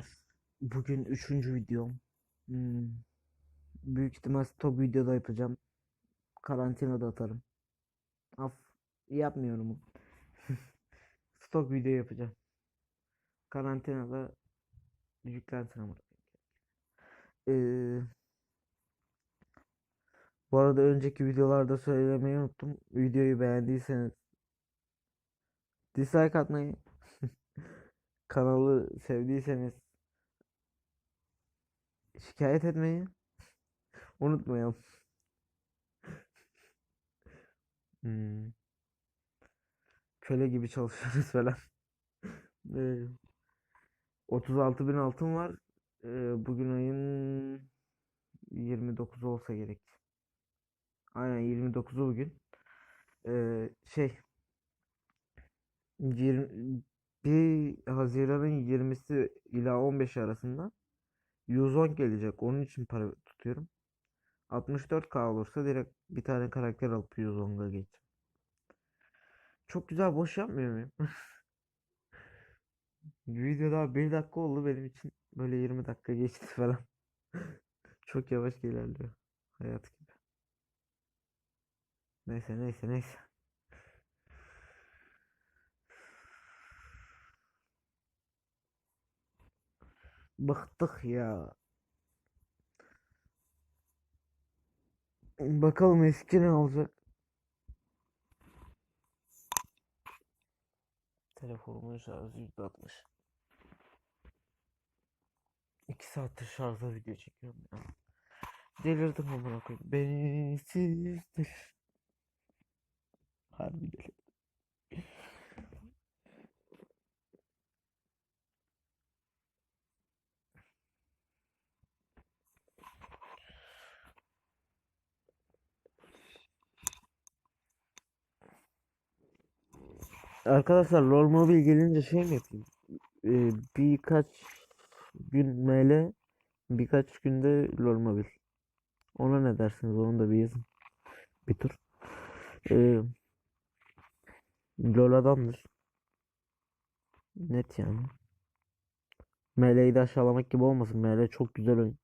Selamlar. Bugün üçüncü videom. Hmm, Büyük ihtimal stop videoda yapacağım. Karantinada atarım. Af yapmıyorum. Stok video yapacağım. Karantinada yüklensin ama. Ee, bu arada önceki videolarda söylemeyi unuttum. Videoyu beğendiyseniz dislike atmayı, kanalı sevdiyseniz şikayet etmeyi unutmayalım. Hmm. Köle gibi çalışıyoruz falan. Ee, 36 bin altın var. Ee, bugün ayın 29 olsa gerek. Aynen 29'u bugün. Ee, şey 20, 1 Haziran'ın 20'si ila 15 arasında 110 gelecek. Onun için para tutuyorum. 64k olursa direkt bir tane karakter alıp 110'a geçeceğim. Çok güzel boş yapmıyor muyum? Video daha 1 dakika oldu benim için. Böyle 20 dakika geçti falan. Çok yavaş ilerliyor. Hayat gibi. Neyse neyse neyse. Bıktık ya. Bakalım eski ne olacak? Telefonumun şarjı %60. 2 saattir şarjda video çekiyorum ya. Delirdim amına koyayım. Bensizdir. Harbi delirdim. Arkadaşlar LoL Mobile gelince şey mi yapayım? Ee, birkaç gün ML, birkaç günde LoL Mobile. Ona ne dersiniz? Onu da bir yazın. Bir tur. Ee, LoL adamdır. Net yani. ML'yi de aşağılamak gibi olmasın. ML çok güzel oyun.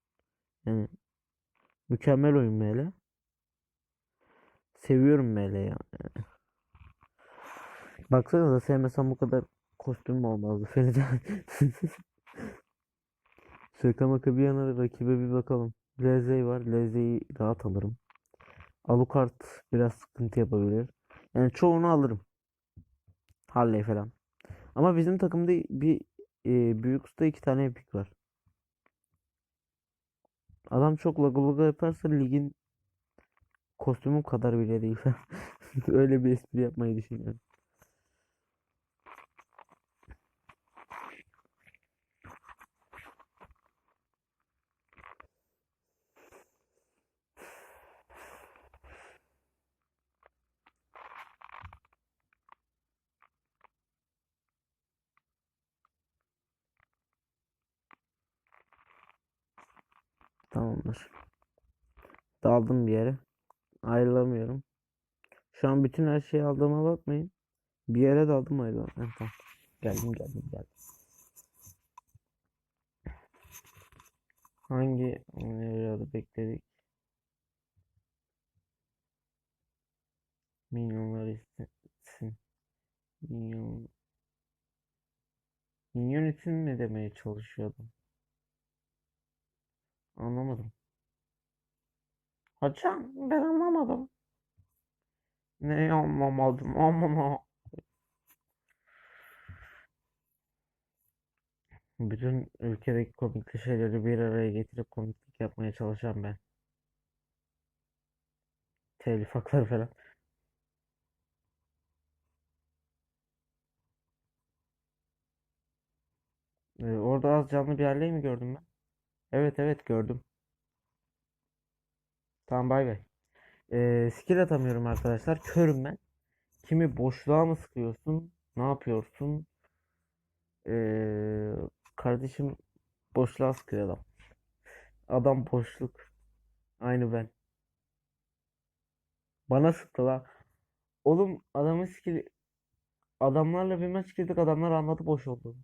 Yani mükemmel oyun ML. Seviyorum ML'yi ya. Baksanıza sevmesem bu kadar kostüm olmazdı Feride. Şaka maka bir yana rakibe bir bakalım. Lezey var. Lezey'i rahat alırım. Alucard biraz sıkıntı yapabilir. Yani çoğunu alırım. Harley falan. Ama bizim takımda bir e, büyük usta iki tane epik var. Adam çok lagı yaparsa ligin kostümüm kadar bile değil. Öyle bir espri yapmayı düşünüyorum. Tamamdır. Daldım bir yere. Ayrılamıyorum. Şu an bütün her şeyi aldığıma bakmayın. Bir yere daldım ayrılamıyorum. Tamam. Geldim geldim geldim. Hangi evladı bekledik? Minyonlar istesin. Minyon. Minyon için ne demeye çalışıyordum? Anlamadım. Hocam ben anlamadım. Ne anlamadım amına. Bütün ülkedeki komikli şeyleri bir araya getirip komiklik yapmaya çalışan ben. Telif hakları falan. Ee, orada az canlı bir halleyi mi gördüm ben? Evet evet gördüm. Tamam bay bay. Ee, skill atamıyorum arkadaşlar. Körüm ben. Kimi boşluğa mı sıkıyorsun? Ne yapıyorsun? Ee, kardeşim boşluğa sıkıyor adam. Adam boşluk. Aynı ben. Bana sıktı la. Oğlum adamın skill adamlarla bir maç girdik adamlar anladı boş oldu.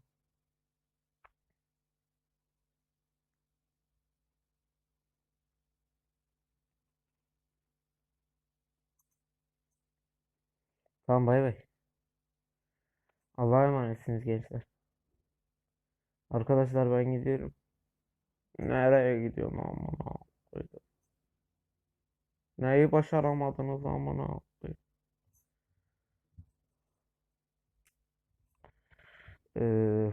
Tamam bay bay. Allah'a emanetsiniz gençler. Arkadaşlar ben gidiyorum. Nereye gidiyorum amına koydum. Neyi başaramadınız amına koyayım. Ee,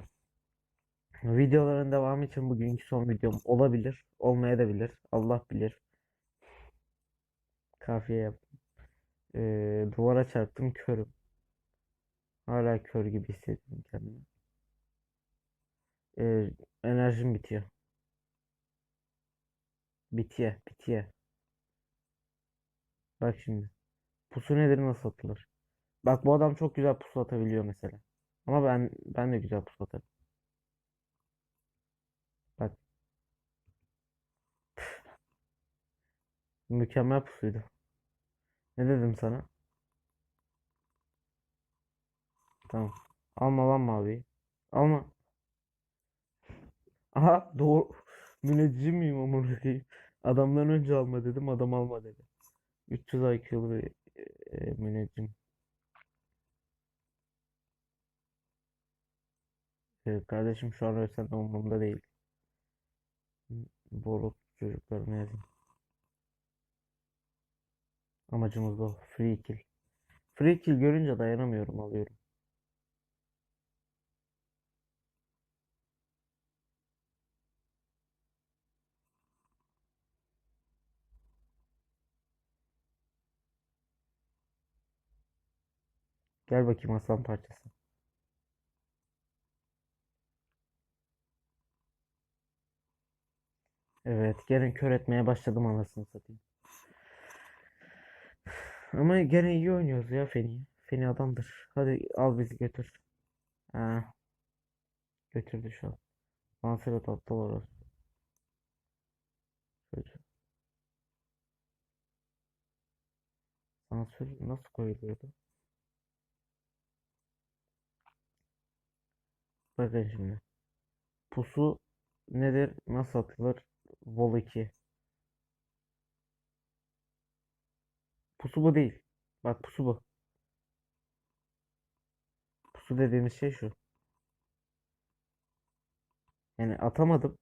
videoların devamı için bugünkü son videom olabilir. Olmayabilir. Allah bilir. Kafiye yaptım. Ee, duvara çarptım körüm. Hala kör gibi hissediyorum kendimi. Ee, enerjim bitiyor. Bitiyor, bitiyor. Bak şimdi. Pusu nedir, nasıl atılır? Bak bu adam çok güzel pusu atabiliyor mesela. Ama ben ben de güzel pusu atarım. Bak. Mükemmel pusuydu. Ne dedim sana? Tamam. Alma lan maviyi. Alma. Aha doğru. Müneccim miyim amına koyayım? Adamdan önce alma dedim. Adam alma dedi. 300 IQ'lu bir e, müneccim. E, kardeşim şu an ölsen de umurumda değil. Boruk çocuklarını yazayım. Amacımız bu. Free kill. Free kill görünce dayanamıyorum alıyorum. Gel bakayım aslan parçası. Evet, gene kör etmeye başladım anasını satayım. Ama gene iyi oynuyoruz ya Feni. Feni adamdır. Hadi al bizi götür. Ha, götürdü şu an. Lancelot aptal orası. Çocuğu. Sansür nasıl koyuluyordu? Bakın şimdi. Pusu nedir? Nasıl atılır? Vol 2. Pusu bu değil. Bak pusu bu. Pusu dediğimiz şey şu. Yani atamadım.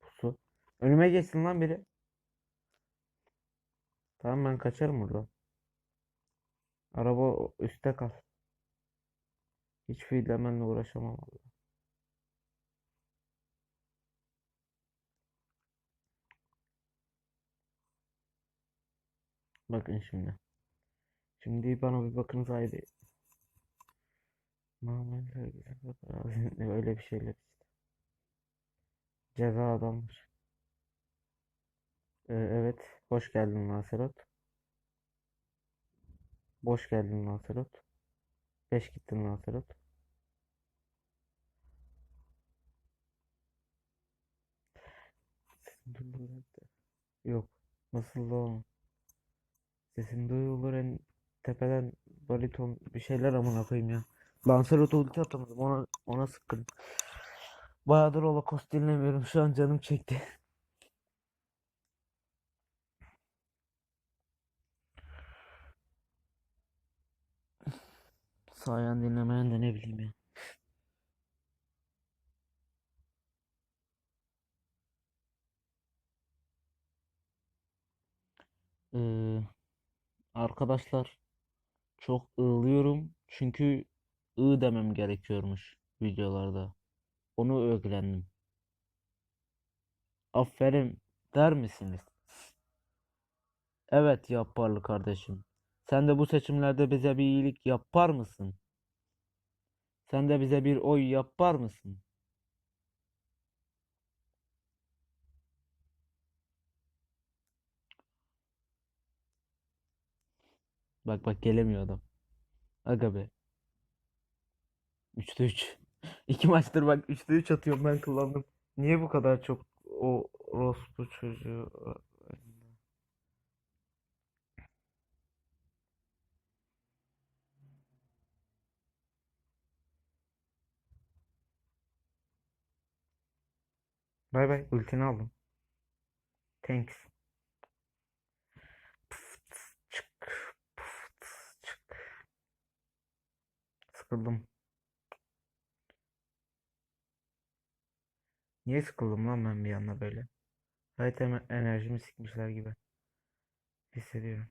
Pusu. Önüme geçsin lan biri. Tamam ben kaçarım buradan. Araba üstte kal. Hiç fiillemenle uğraşamam vallahi. Bakın şimdi. Şimdi bana bir bakınız haydi. Muamele öyle bir şeyler işte. Ceza adamdır. Ee, evet. Hoş geldin Lancelot. Boş geldin Lancelot. Beş gittin en- Yok. Nasıl da o? Sesin duyulur en tepeden bariton bir şeyler amına koyayım ya. Lancelot'a ulti atamadım. Ona ona sıkkın. Bayağıdır Holocaust dinlemiyorum. Şu an canım çekti. Sayan dinlemeyen de ne bileyim ya. Ee, arkadaşlar çok ığlıyorum çünkü ı demem gerekiyormuş videolarda. Onu öğrendim. Aferin der misiniz? Evet yaparlı kardeşim. Sen de bu seçimlerde bize bir iyilik yapar mısın? Sen de bize bir oy yapar mısın? Bak bak gelemiyor adam. Aga be. 3'te 3. İki maçtır bak 3'te 3 atıyorum ben kullandım. Niye bu kadar çok o orospu çocuğu Bay bay ultini aldım. Thanks. Sıkıldım. Niye sıkıldım lan ben bir anda böyle? Hayat enerjimi sikmişler gibi hissediyorum.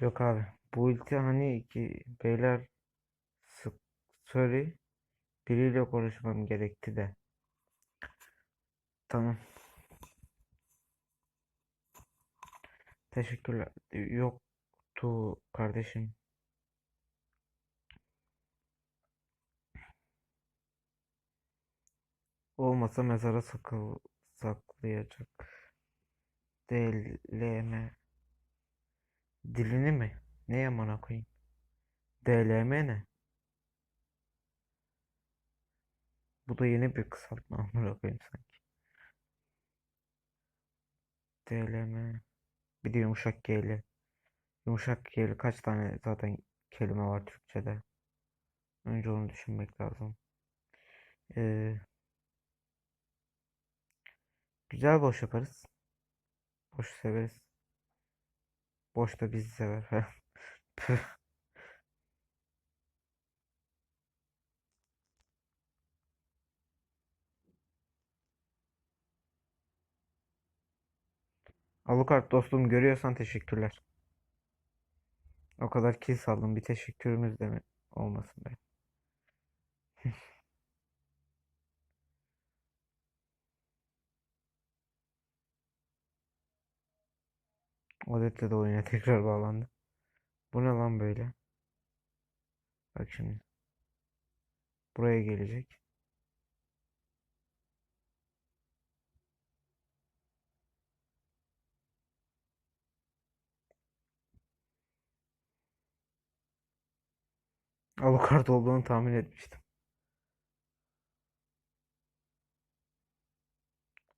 Yok abi. Bu ulti hani ki beyler sorry biriyle konuşmam gerekti de. Tamam. Teşekkürler. Yoktu kardeşim. Olmasa mezara sakıl saklayacak. DLM dilini mi? Ne yamana koyayım? DLM ne? Bu da yeni bir kısaltma amına koyayım sanki. DLM bir de yumuşak G'li. Yumuşak G'li kaç tane zaten kelime var Türkçe'de. Önce onu düşünmek lazım. Ee, güzel boş yaparız. Boş severiz. Boş da bizi sever. Alucard dostum görüyorsan teşekkürler. O kadar kill saldım bir teşekkürümüz de mi olmasın be. Odette de oyuna tekrar bağlandı. Bu ne lan böyle? Bak şimdi. Buraya gelecek. Alucard olduğunu tahmin etmiştim.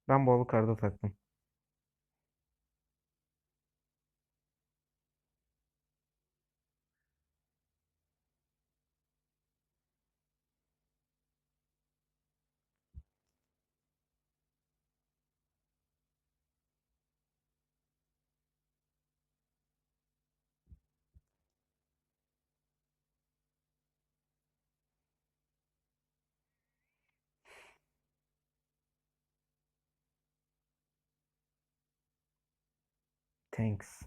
Ben bu Alucard'a taktım. Thanks.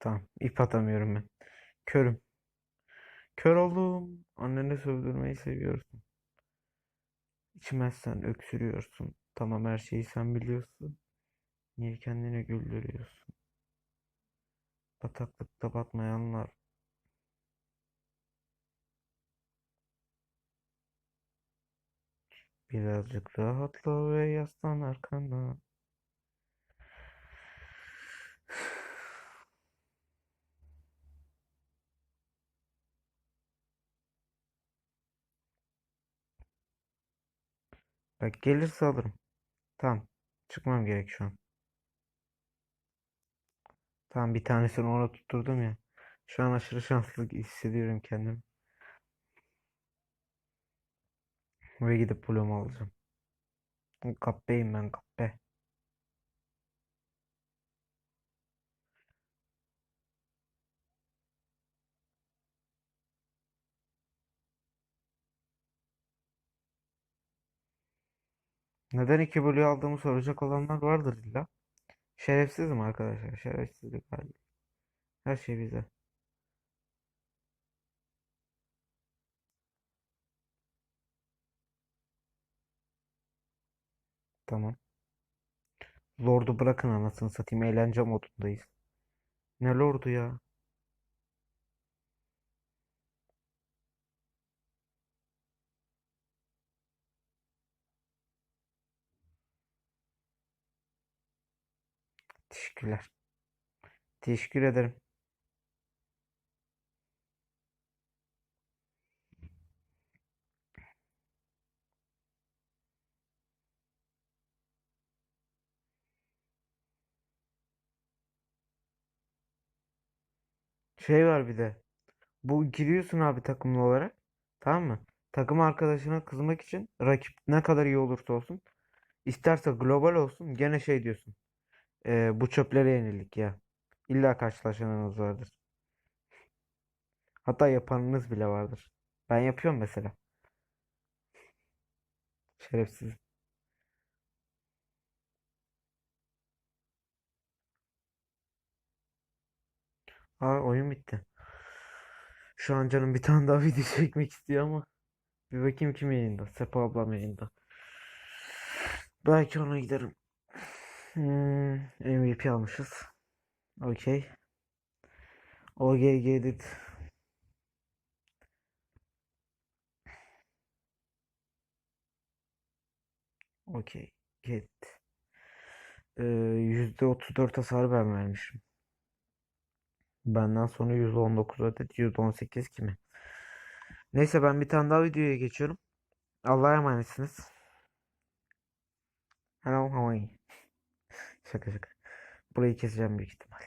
Tamam. ip atamıyorum ben. Körüm. Kör oldum. Anneni sövdürmeyi seviyorsun. İçmezsen öksürüyorsun. Tamam her şeyi sen biliyorsun. Niye kendini güldürüyorsun? Bataklıkta batmayanlar. Birazcık rahatla ve yaslan arkana. Bak gelirse alırım. Tamam. Çıkmam gerek şu an. Tamam bir tanesini ona tutturdum ya. Şu an aşırı şanslı hissediyorum kendimi. Ve gidip Bloom'u alacağım. Kappeyim ben kappe. Neden iki Blue'yu aldığımı soracak olanlar vardır illa. Şerefsizim arkadaşlar. Şerefsizlik hali. Her şey bize. Tamam. Lord'u bırakın anasını satayım. Eğlence modundayız. Ne Lord'u ya? Teşekkürler. Teşekkür ederim. Şey var bir de. Bu giriyorsun abi takımlı olarak. Tamam mı? Takım arkadaşına kızmak için rakip ne kadar iyi olursa olsun isterse global olsun gene şey diyorsun. "Ee, bu çöplere yenildik ya. İlla karşılaşanınız vardır. Hatta yapanınız bile vardır. Ben yapıyorum mesela. Şerefsiz. Aa oyun bitti. Şu an canım bir tane daha video çekmek istiyor ama bir bakayım kim yayında. Sepo ablam yayında. Belki ona giderim. Hmm, MVP almışız. Okey. OGG edit. Okey. Get. Ee, %34 hasar ben vermişim. Benden sonra %19 adet, %18 kimi? Neyse ben bir tane daha videoya geçiyorum. Allah'a emanetsiniz. Hello, how are you? Şaka şaka. Burayı keseceğim büyük ihtimal.